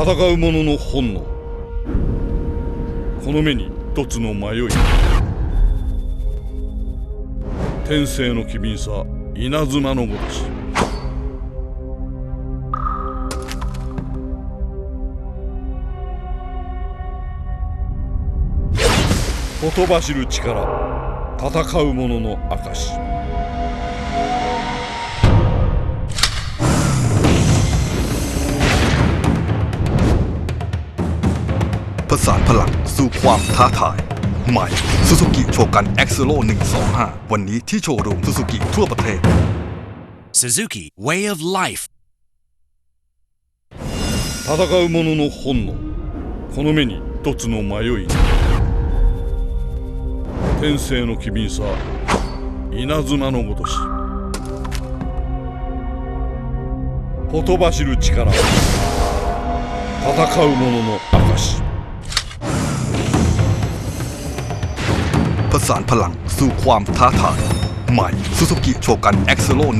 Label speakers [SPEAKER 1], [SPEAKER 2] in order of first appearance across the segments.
[SPEAKER 1] 戦う者の本能。この目に一つの迷い。天性の機敏さ稲妻のごとし。ほとばしる力戦う者の証
[SPEAKER 2] ผสานพลังสู่ความท้าทาย ใหม่ Suzuki โชกัน X Zero 125 วันนี้ที่โชว์รูม Suzuki ทั่วประเทศ
[SPEAKER 3] Suzuki Way of Life
[SPEAKER 1] 戦う者の本能この目に一つの迷い天性の機敏さ稲妻のごとしほとばしる力戦う者の証
[SPEAKER 2] ผสานพลังสู่ความท้าทาย ใหม่ Suzuki โชกัน X Zero 125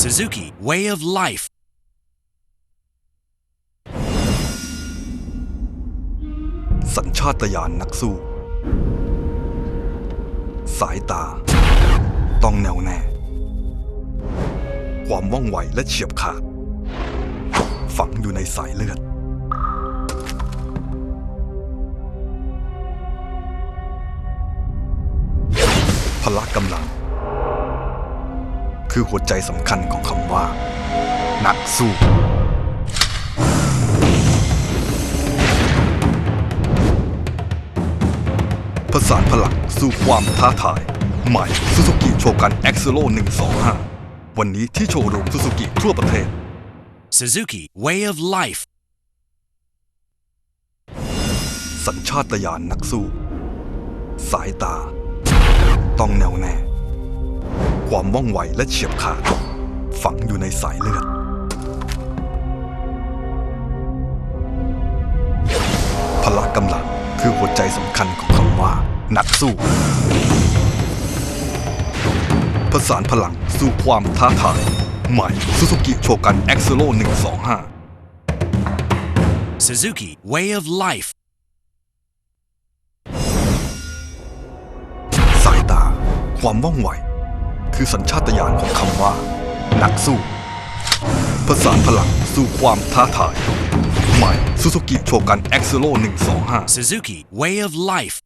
[SPEAKER 3] Suzuki Way of Life
[SPEAKER 2] สัญชาตญาณนักสู้ สายตา ต้องแน่วแน่ ความว่องไวและเฉียบขาด ฝังอยู่ในสายเลือด พละกำลัง คือหัวใจสำคัญของคำว่า นักสู้ผสานพลังสู่ความท้าทาย ใหม่ Suzuki โชกัน X Zero 125 วันนี้ที่โชว์รูม Suzuki ทั่วประเทศ
[SPEAKER 3] Suzuki Way of Life
[SPEAKER 2] สัญชาตญาณนักสู้ สายตา ต้องแน่วแน่ ความว่องไวและเฉียบขาด ฝังอยู่ในสายเลือด พละกำลังคือหัวใจสำคัญของคำว่า นักสู้ผสานพลังสู่ความท้าทาย ใหม่ Suzuki โชกัน X Zero 125
[SPEAKER 3] Suzuki Way of Life
[SPEAKER 2] ความว่องไว คือสัญชาตญาณของคำว่า นักสู้ผสานพลังสู่ความท้าทาย ใหม่ Suzuki โชกัน X Zero 125
[SPEAKER 3] Suzuki Way of Life